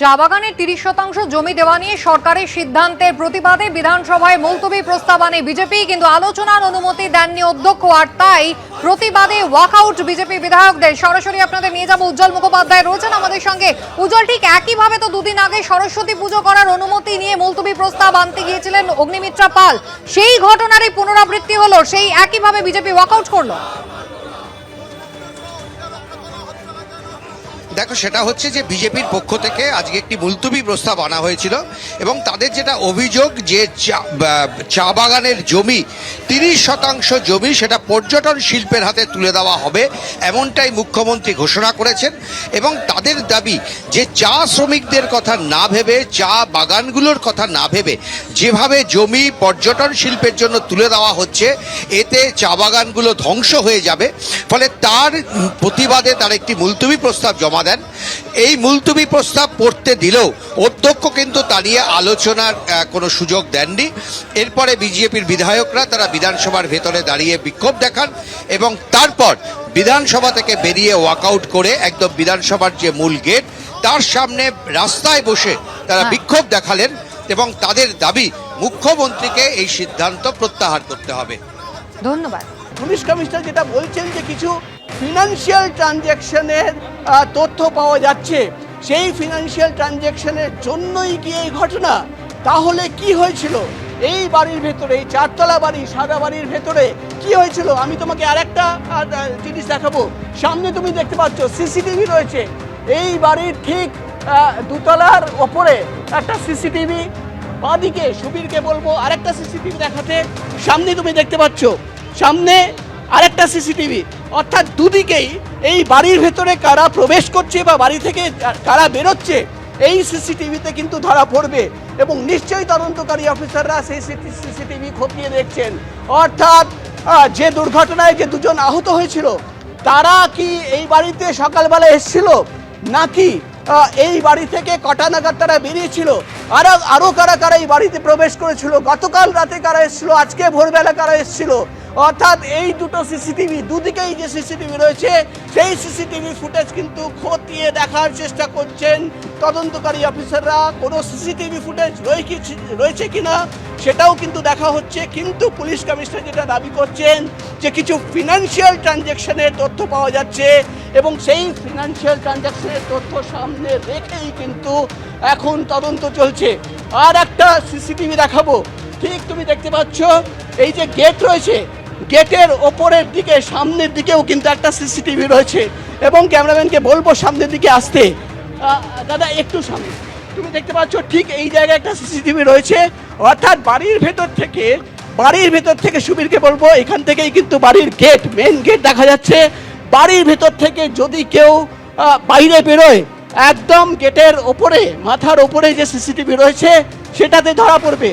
চা বাগানের তিরিশ শতাংশ জমি দেওয়া নিয়ে সরকারের সিদ্ধান্তের প্রতিবাদে বিধানসভায় মুলতবি প্রস্তাব আনে বিজেপি, কিন্তু আলোচনার অনুমতি দেননি অধ্যক্ষ। আর তাই প্রতিবাদে ওয়াকআউট বিজেপি বিধায়কদের। সরাসরি আপনাদের নিয়ে যাব উজ্জ্বল মুখোপাধ্যায় রয়েছেন আমাদের সঙ্গে। উজ্জ্বল, ঠিক একইভাবে তো দুদিন আগে সরস্বতী পুজো করার অনুমতি নিয়ে মুলতবি প্রস্তাব আনতে গিয়েছিলেন অগ্নিমিত্রা পাল। সেই ঘটনারই পুনরাবৃত্তি হলো, সেই একইভাবে বিজেপি ওয়াকআউট করল। দেখো, সেটা হচ্ছে যে বিজেপির পক্ষ থেকে আজকে একটি মুলতুবি প্রস্তাব আনা হয়েছিল এবং তাদের যেটা অভিযোগ যে চা- বাগানের জমি, তিরিশ শতাংশ জমি সেটা পর্যটন শিল্পের হাতে তুলে দেওয়া হবে, এমনটাই মুখ্যমন্ত্রী ঘোষণা করেছেন এবং তাদের দাবি যে চা শ্রমিকদের কথা না ভেবে, চা বাগানগুলোর কথা না ভেবে যেভাবে জমি পর্যটন শিল্পের জন্য তুলে দেওয়া হচ্ছে, এতে চা বাগানগুলো ধ্বংস হয়ে যাবে। ফলে তার প্রতিবাদে তার একটি মুলতুবি প্রস্তাব জমা দেন এই মুলতুবি প্রস্তাব পড়তে দিলেও অধ্যক্ষ কিন্তু তা নিয়ে আলোচনার কোনো সুযোগ দেননি। এরপরে বিজেপির বিধায়করা তারা বিধানসভার ভেতরে দাঁড়িয়ে বিক্ষোভ দেখান এবং তারপর বিধানসভা থেকে বেরিয়ে ওয়াকআউট করে একদম বিধানসভার যে মূল গেট তার সামনে রাস্তায় বসে তারা হ্যাঁ। বিক্ষোভ দেখালেন এবং তাদের দাবি মুখ্যমন্ত্রীকে এই সিদ্ধান্ত প্রত্যাহার করতে হবে। ধন্যবাদ। পুলিশ কমিশনার যেটা বলছেন যে কিছু ফিনান্সিয়াল ট্রানজ্যাকশনের তথ্য পাওয়া যাচ্ছে। সেই ফিনান্সিয়াল ট্রানজ্যাকশনের জন্যই কি এই ঘটনা? তাহলে কি হয়েছিল? এই বাড়ির ভেতরে এই চারতলা বাড়ি সাদা বাড়ির ভেতরে কি হয়েছিল? আমি তোমাকে আরেকটা আহ, জিনিস দেখাবো। সামনে তুমি দেখতে পাচ্ছ সিসিটিভি রয়েছে। এই বাড়ির ঠিক দুতলার ওপরে একটা সিসিটিভি। বাদিকে সুবীরকে বলব আরেকটা সিসিটিভি দেখাতে। সামনে তুমি দেখতে পাচ্ছ সামনে আরেকটা সিসিটিভি। অর্থাৎ দুদিকেই এই বাড়ির ভেতরে কারা প্রবেশ করছে বা বাড়ি থেকে কারা বেরোচ্ছে, এই সিসিটিভিতে কিন্তু ধরা পড়বে এবং নিশ্চয়ই তদন্তকারী অফিসাররা সেই সিসিটিভি খতিয়ে দেখছেন। অর্থাৎ যে দুর্ঘটনায় যে দুজন আহত হয়েছিল, তারা কি এই বাড়িতে সকালবেলা এসেছিল? নাকি এই বাড়ি থেকে কটা নাগাদ তারা বেরিয়েছিল? আর আরও কারা কারা এই বাড়িতে প্রবেশ করেছিল? গতকাল রাতে কারা এসেছিল? আজকে ভোরবেলা কারা এসেছিল? অর্থাৎ এই দুটো সিসিটিভি, দুদিকেই যে সিসিটিভি রয়েছে, সেই সিসিটিভি ফুটেজ কিন্তু খতিয়ে দেখার চেষ্টা করছেন তদন্তকারী অফিসাররা। কোনো সিসিটিভি ফুটেজ রয়েছে কিনা সেটাও কিন্তু দেখা হচ্ছে। কিন্তু পুলিশ কমিশনার যেটা দাবি করছেন যে কিছু ফিনান্সিয়াল ট্রানজ্যাকশনের তথ্য পাওয়া যাচ্ছে এবং সেই ফিনান্সিয়াল ট্রানজ্যাকশনের তথ্য সামনে রেখেই কিন্তু এখন তদন্ত চলছে। আর একটা সিসিটিভি দেখাবো। ঠিক তুমি দেখতে পাচ্ছ, এই যে গেট রয়েছে গেটের ওপরের দিকে, সামনের দিকেও কিন্তু একটা সিসিটিভি রয়েছে। এবং ক্যামেরাম্যানকে বলব সামনের দিকে আসতে। দাদা, একটু সামনে। তুমি দেখতে পাচ্ছ, ঠিক এই জায়গায় একটা সিসিটিভি রয়েছে। অর্থাৎ বাড়ির ভেতর থেকে, বাড়ির ভেতর থেকে সুবীরকে বলব, এখান থেকেই কিন্তু বাড়ির গেট মেন গেট দেখা যাচ্ছে। বাড়ির ভেতর থেকে যদি কেউ বাইরে বেরোয় একদম গেটের ওপরে মাথার ওপরে যে সিসিটিভি রয়েছে সেটাতে ধরা পড়বে।